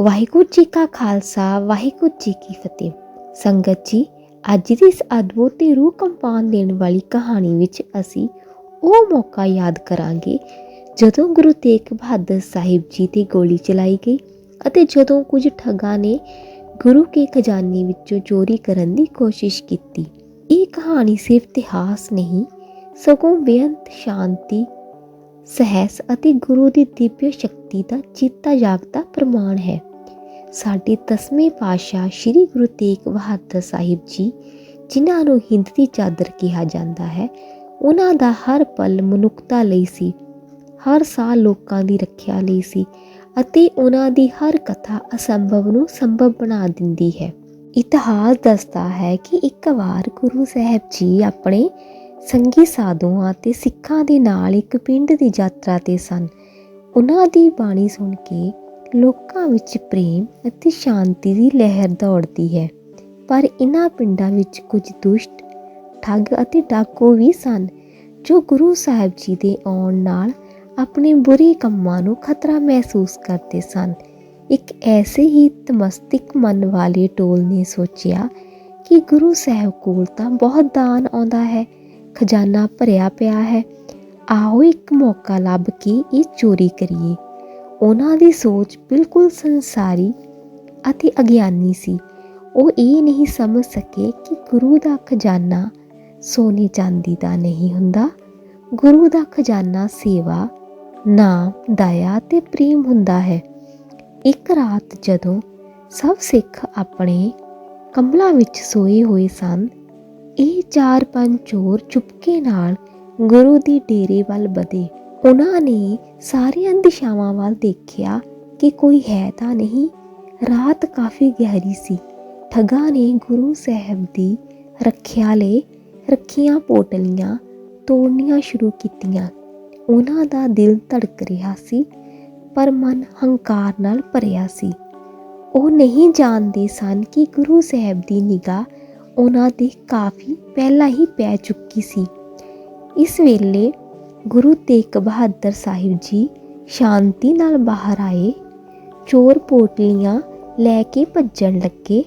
ਵਾਹਿਗੁਰੂ ਜੀ ਕਾ ਖਾਲਸਾ, ਵਾਹਿਗੁਰੂ ਜੀ ਕੀ ਫਤਿਹ। ਸੰਗਤ ਜੀ, ਅੱਜ ਦੀ ਇਸ ਅਦਭੁਤ ਤੇ ਰੂਹ ਕੰਪਾਨ ਦੇਣ ਵਾਲੀ ਕਹਾਣੀ ਵਿੱਚ ਅਸੀਂ ਉਹ ਮੌਕਾ ਯਾਦ ਕਰਾਂਗੇ, ਜਦੋਂ ਗੁਰੂ ਤੇਗ ਬਹਾਦਰ ਸਾਹਿਬ ਜੀ ਤੇ ਗੋਲੀ ਚਲਾਈ ਗਈ ਅਤੇ ਜਦੋਂ ਕੁਝ ਠੱਗਾਂ ਨੇ ਗੁਰੂ ਕੇ ਖਜ਼ਾਨੇ ਵਿੱਚੋਂ ਚੋਰੀ ਕਰਨ ਦੀ ਕੋਸ਼ਿਸ਼ ਕੀਤੀ। ਇਹ ਕਹਾਣੀ ਸਿਰਫ ਇਤਿਹਾਸ ਨਹੀਂ, ਸਗੋਂ ਬੇਅੰਤ ਸ਼ਾਂਤੀ, ਸਹਿਸ ਅਤੇ ਗੁਰੂ ਦੀ ਦਿਵਯ ਸ਼ਕਤੀ ਦਾ ਚੇਤਾ ਜਾਗਦਾ ਪ੍ਰਮਾਣ ਹੈ। ਸਾਡੇ ਦਸਵੇਂ ਪਾਤਸ਼ਾਹ ਸ੍ਰੀ ਗੁਰੂ ਤੇਗ ਬਹਾਦਰ ਸਾਹਿਬ ਜੀ, ਜਿਨ੍ਹਾਂ ਨੂੰ ਹਿੰਦ ਦੀ ਚਾਦਰ ਕਿਹਾ ਜਾਂਦਾ ਹੈ, ਉਹਨਾਂ ਦਾ ਹਰ ਪਲ ਮਨੁੱਖਤਾ ਲਈ ਸੀ, ਹਰ ਸਾਲ ਲੋਕਾਂ ਦੀ ਰੱਖਿਆ ਲਈ ਸੀ ਅਤੇ ਉਹਨਾਂ ਦੀ ਹਰ ਕਥਾ ਅਸੰਭਵ ਨੂੰ ਸੰਭਵ ਬਣਾ ਦਿੰਦੀ ਹੈ। ਇਤਿਹਾਸ ਦੱਸਦਾ ਹੈ ਕਿ ਇੱਕ ਵਾਰ ਗੁਰੂ ਸਾਹਿਬ ਜੀ ਆਪਣੇ ਸੰਗੀ ਸਾਧੂਆਂ ਤੇ ਸਿੱਖਾਂ ਦੇ ਨਾਲ ਇੱਕ ਪਿੰਡ ਦੀ ਯਾਤਰਾ ਤੇ ਸਨ। ਉਹਨਾਂ ਦੀ ਬਾਣੀ ਸੁਣ ਕੇ ਲੋਕਾਂ ਵਿੱਚ ਪ੍ਰੇਮ ਅਤੇ ਸ਼ਾਂਤੀ ਦੀ ਲਹਿਰ ਦੌੜਦੀ ਹੈ। ਪਰ ਇਹਨਾਂ ਪਿੰਡਾਂ ਵਿੱਚ ਕੁਝ ਦੁਸ਼ਟ, ਠੱਗ ਅਤੇ ਡਾਕੂ ਵੀ ਸਨ, ਜੋ ਗੁਰੂ ਸਾਹਿਬ ਜੀ ਦੇ ਆਉਣ ਨਾਲ ਆਪਣੇ ਬੁਰੇ ਕੰਮਾਂ ਨੂੰ ਖਤਰਾ ਮਹਿਸੂਸ ਕਰਦੇ ਸਨ। ਇੱਕ ਐਸੇ ਹੀ ਤਮਸਤਿਕ ਮਨ ਵਾਲੇ ਟੋਲ ਨੇ ਸੋਚਿਆ ਕਿ ਗੁਰੂ ਸਾਹਿਬ ਕੋਲ ਤਾਂ ਬਹੁਤ ਦਾਨ ਆਉਂਦਾ ਹੈ, ਖਜ਼ਾਨਾ ਭਰਿਆ ਪਿਆ ਹੈ। ਆਓ ਇੱਕ ਮੌਕਾ ਲੱਭ ਕੇ ਇਹ ਚੋਰੀ ਕਰੀਏ। ਉਹਨਾਂ ਦੀ ਸੋਚ ਬਿਲਕੁਲ ਸੰਸਾਰੀ ਅਤੇ ਅਗਿਆਨੀ ਸੀ। ਉਹ ਇਹ ਨਹੀਂ ਸਮਝ ਸਕੇ ਕਿ ਗੁਰੂ ਦਾ ਖਜ਼ਾਨਾ ਸੋਨੇ ਚਾਂਦੀ ਦਾ ਨਹੀਂ ਹੁੰਦਾ। ਗੁਰੂ ਦਾ ਖਜ਼ਾਨਾ ਸੇਵਾ, ਨਾਮ, ਦਇਆ ਤੇ ਪ੍ਰੇਮ ਹੁੰਦਾ ਹੈ। ਇੱਕ ਰਾਤ ਜਦੋਂ ਸਭ ਸਿੱਖ ਆਪਣੇ ਕੰਬਲਾਂ ਵਿੱਚ ਸੋਏ ਹੋਏ ਸਨ, ਇਹ ਚਾਰ ਪੰਜ ਚੋਰ ਚੁਪਕੇ ਨਾਲ ਗੁਰੂ ਦੀ ਡੇਰੇ ਵੱਲ ਵਧੇ। ਉਹਨਾਂ ਨੇ ਸਾਰੀਆਂ ਦਿਸ਼ਾਵਾਂ ਵੱਲ ਦੇਖਿਆ ਕਿ ਕੋਈ ਹੈ ਤਾਂ ਨਹੀਂ। ਰਾਤ ਕਾਫੀ ਗਹਿਰੀ ਸੀ। ਠੱਗਾਂ ਨੇ ਗੁਰੂ ਸਾਹਿਬ ਦੀ ਰੱਖਿਆ ਲਈ ਰੱਖੀਆਂ ਪੋਟਲੀਆਂ ਤੋੜਨੀਆਂ ਸ਼ੁਰੂ ਕੀਤੀਆਂ। ਉਹਨਾਂ ਦਾ ਦਿਲ ਧੜਕ ਰਿਹਾ ਸੀ, ਪਰ ਮਨ ਹੰਕਾਰ ਨਾਲ ਭਰਿਆ ਸੀ। ਉਹ ਨਹੀਂ ਜਾਣਦੇ ਸਨ ਕਿ ਗੁਰੂ ਸਾਹਿਬ ਦੀ ਨਿਗਾਹ ਉਹਨਾਂ ਦੇ ਕਾਫੀ ਪਹਿਲਾਂ ਹੀ ਪੈ ਚੁੱਕੀ ਸੀ। ਇਸ ਵੇਲੇ ਗੁਰੂ ਤੇਗ ਬਹਾਦਰ ਸਾਹਿਬ ਜੀ ਸ਼ਾਂਤੀ ਨਾਲ ਬਾਹਰ ਆਏ, ਚੋਰ ਪੋਟਲੀਆਂ ਲੈ ਕੇ ਭੱਜਣ ਲੱਗੇ।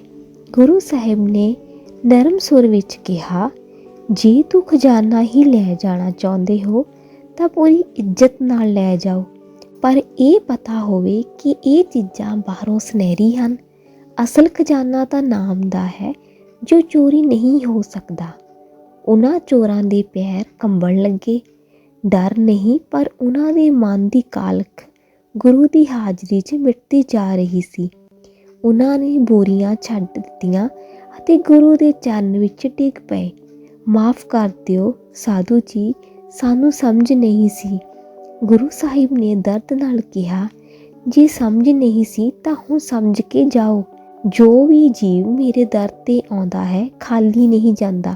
ਗੁਰੂ ਸਾਹਿਬ ਨੇ ਨਰਮ ਸੁਰ ਵਿੱਚ ਕਿਹਾ, ਜੇ ਤੂੰ ਖਜ਼ਾਨਾ ਹੀ ਲੈ ਜਾਣਾ ਚਾਹੁੰਦੇ ਹੋ, ਤਾਂ ਪੂਰੀ ਇੱਜ਼ਤ ਨਾਲ ਲੈ ਜਾਓ। ਪਰ ਇਹ ਪਤਾ ਹੋਵੇ ਕਿ ਇਹ ਚੀਜ਼ਾਂ ਬਾਹਰੋਂ ਸੁਨਹਿਰੀ ਹਨ। ਅਸਲ ਖਜ਼ਾਨਾ ਤਾਂ ਨਾਮ ਦਾ ਹੈ, ਜੋ ਚੋਰੀ ਨਹੀਂ ਹੋ ਸਕਦਾ। ਉਹਨਾਂ ਚੋਰਾਂ ਦੇ ਪੈਰ ਕੰਬਣ ਲੱਗੇ। ਡਰ ਨਹੀਂ, ਪਰ ਉਹਨਾਂ ਦੇ ਮਨ ਦੀ ਕਾਲਖ ਗੁਰੂ ਦੀ ਹਾਜ਼ਰੀ 'ਚ ਮਿਟਦੀ ਜਾ ਰਹੀ ਸੀ। ਉਹਨਾਂ ਨੇ ਬੋਰੀਆਂ ਛੱਡ ਦਿੱਤੀਆਂ ਅਤੇ ਗੁਰੂ ਦੇ ਚਰਨ ਵਿੱਚ ਡਿੱਗ ਪਏ। ਮਾਫ ਕਰ ਦਿਓ, ਸਾਧੂ ਜੀ, ਸਾਨੂੰ ਸਮਝ ਨਹੀਂ ਸੀ। ਗੁਰੂ ਸਾਹਿਬ ਨੇ ਦਰਦ ਨਾਲ ਕਿਹਾ, ਜੇ ਸਮਝ ਨਹੀਂ ਸੀ ਤਾਂ ਹੁਣ ਸਮਝ ਕੇ ਜਾਓ। ਜੋ ਵੀ ਜੀਵ ਮੇਰੇ ਦਰ ਤੇ ਆਉਂਦਾ ਹੈ, ਖਾਲੀ ਨਹੀਂ ਜਾਂਦਾ।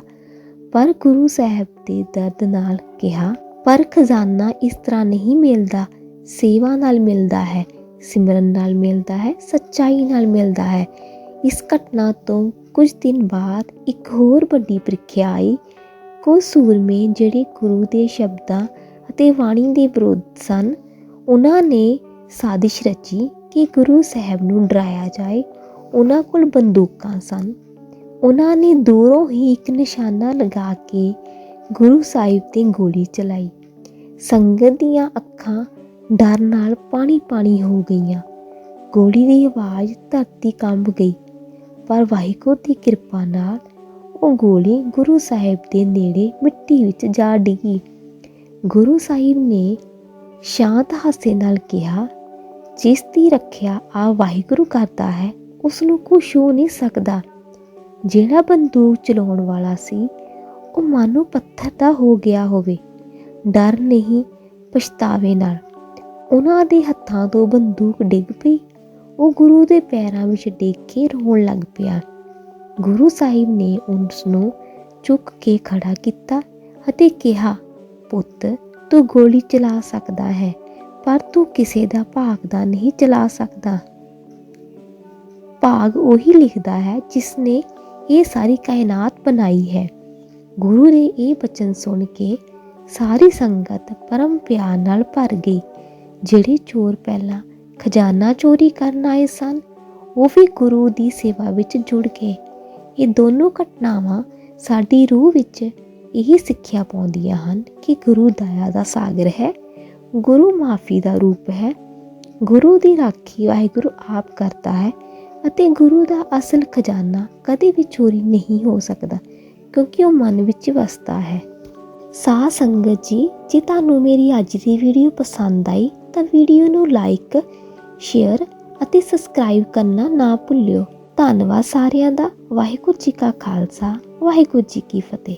ਪਰ ਗੁਰੂ ਸਾਹਿਬ ਦੇ ਦਰਦ ਨਾਲ ਕਿਹਾ ਪਰ ਖਜ਼ਾਨਾ ਇਸ ਤਰ੍ਹਾਂ ਨਹੀਂ ਮਿਲਦਾ। ਸੇਵਾ ਨਾਲ ਮਿਲਦਾ ਹੈ, ਸਿਮਰਨ ਨਾਲ ਮਿਲਦਾ ਹੈ, ਸੱਚਾਈ ਨਾਲ ਮਿਲਦਾ ਹੈ। ਇਸ ਘਟਨਾ ਤੋਂ ਕੁਝ ਦਿਨ ਬਾਅਦ ਇੱਕ ਹੋਰ ਵੱਡੀ ਪ੍ਰੀਖਿਆ ਆਈ। ਕੋ ਸੂਰਮੇ ਜਿਹੜੇ ਗੁਰੂ ਦੇ ਸ਼ਬਦਾਂ ਅਤੇ ਬਾਣੀ ਦੇ ਵਿਰੋਧ ਸਨ, ਉਹਨਾਂ ਨੇ ਸਾਜ਼ਿਸ਼ ਰਚੀ ਕਿ ਗੁਰੂ ਸਾਹਿਬ ਨੂੰ ਡਰਾਇਆ ਜਾਏ। ਉਹਨਾਂ ਕੋਲ ਬੰਦੂਕਾਂ ਸਨ। ਉਹਨਾਂ ਨੇ ਦੂਰੋਂ ਹੀ ਇੱਕ ਨਿਸ਼ਾਨਾ ਲਗਾ ਕੇ ਗੁਰੂ ਸਾਹਿਬ ਤੇ ਗੋਲੀ ਚਲਾਈ। ਸੰਗਤ ਦੀਆਂ ਅੱਖਾਂ ਡਰ ਨਾਲ ਪਾਣੀ-ਪਾਣੀ ਹੋ ਗਈਆਂ। ਗੋਲੀ ਦੀ ਆਵਾਜ਼ ਧਰਤੀ ਕੰਬ ਗਈ, ਪਰ ਵਾਹਿਗੁਰੂ ਦੀ ਕਿਰਪਾ ਨਾਲ ਉਹ ਗੋਲੀ ਗੁਰੂ ਸਾਹਿਬ ਦੇ ਨੇੜੇ ਮਿੱਟੀ ਵਿੱਚ ਜਾ ਡਿੱਗੀ। ਗੁਰੂ ਸਾਹਿਬ ਨੇ ਸ਼ਾਂਤ ਹਾਸੇ ਨਾਲ ਕਿਹਾ, ਜਿਸ ਦੀ ਰੱਖਿਆ ਆ ਵਾਹਿਗੁਰੂ ਕਰਦਾ ਹੈ ਉਸ ਨੂੰ ਕੋਈ ਛੂ ਨਹੀਂ ਸਕਦਾ। ਜਿਹੜਾ ਬੰਦੂਕ ਚਲਾਉਣ ਵਾਲਾ ਸੀ, ਉਹ ਮਾਨੋ ਪੱਥਰ ਦਾ ਹੋ ਗਿਆ ਹੋਵੇ। ਡਰ ਨਹੀਂ ਪਛਤਾਵੇ ਨਾਲ। ਉਹਨਾਂ ਦੇ ਹੱਥਾਂ ਤੋਂ ਬੰਦੂਕ ਡਿੱਗ ਪਈ। ਉਹ ਗੁਰੂ ਦੇ ਪੈਰਾਂ ਵਿੱਚ ਡਿੱਗ ਕੇ ਰੋਣ ਲੱਗ ਪਿਆ। ਗੁਰੂ ਸਾਹਿਬ ਨੇ ਉਸ ਨੂੰ ਚੁੱਕ ਕੇ ਖੜਾ ਕੀਤਾ ਅਤੇ ਕਿਹਾ, ਪੁੱਤ, ਤੂੰ ਗੋਲੀ ਚਲਾ ਸਕਦਾ ਹੈ, ਪਰ ਤੂੰ ਕਿਸੇ ਦਾ ਭਾਗ ਦਾ ਨਹੀਂ ਚਲਾ ਸਕਦਾ। ਭਾਗ ਉਹੀ ਲਿਖਦਾ ਹੈ ਜਿਸ ਨੇ ਇਹ ਸਾਰੀ ਕਾਇਨਾਤ ਬਣਾਈ ਹੈ। ਗੁਰੂ ਦੇ ਇਹ ਬਚਨ ਸੁਣ ਕੇ ਸਾਰੀ ਸੰਗਤ ਪਰਮ ਪਿਆਰ ਨਾਲ ਭਰ ਗਈ। ਜਿਹੜੇ ਚੋਰ ਪਹਿਲਾਂ ਖਜ਼ਾਨਾ ਚੋਰੀ ਕਰਨ ਆਏ ਸਨ, ਉਹ ਵੀ ਗੁਰੂ ਦੀ ਸੇਵਾ ਵਿੱਚ ਜੁੜ ਗਏ। ਇਹ ਦੋਨੋਂ ਘਟਨਾਵਾਂ ਸਾਡੀ ਰੂਹ ਵਿੱਚ ਇਹ ਸਿੱਖਿਆ ਪਾਉਂਦੀਆਂ ਹਨ ਕਿ ਗੁਰੂ ਦਇਆ ਦਾ ਸਾਗਰ ਹੈ, ਗੁਰੂ ਮਾਫੀ ਦਾ ਰੂਪ ਹੈ, ਗੁਰੂ ਦੀ ਰਾਖੀ ਵਾਹਿਗੁਰੂ ਆਪ ਕਰਦਾ ਹੈ ਅਤੇ ਗੁਰੂ ਦਾ ਅਸਲ ਖਜ਼ਾਨਾ ਕਦੇ ਵੀ ਚੋਰੀ ਨਹੀਂ ਹੋ ਸਕਦਾ, ਕਿਉਂਕਿ ਉਹ ਮਨ ਵਿੱਚ ਵਸਦਾ ਹੈ। ਸਾਧ ਸੰਗਤ ਜੀ, ਜੇ ਤੁਹਾਨੂੰ ਮੇਰੀ ਅੱਜ ਦੀ ਵੀਡੀਓ ਪਸੰਦ ਆਈ, ਤਾਂ ਵੀਡੀਓ ਨੂੰ ਲਾਈਕ ਸ਼ੇਅਰ ਅਤੇ ਸਬਸਕ੍ਰਾਈਬ ਕਰਨਾ ਨਾ ਭੁੱਲਿਓ। ਧੰਨਵਾਦ ਸਾਰਿਆਂ ਦਾ। ਵਾਹਿਗੁਰੂ ਜੀ ਕਾ ਖਾਲਸਾ, ਵਾਹਿਗੁਰੂ ਜੀ ਕੀ ਫਤਿਹ।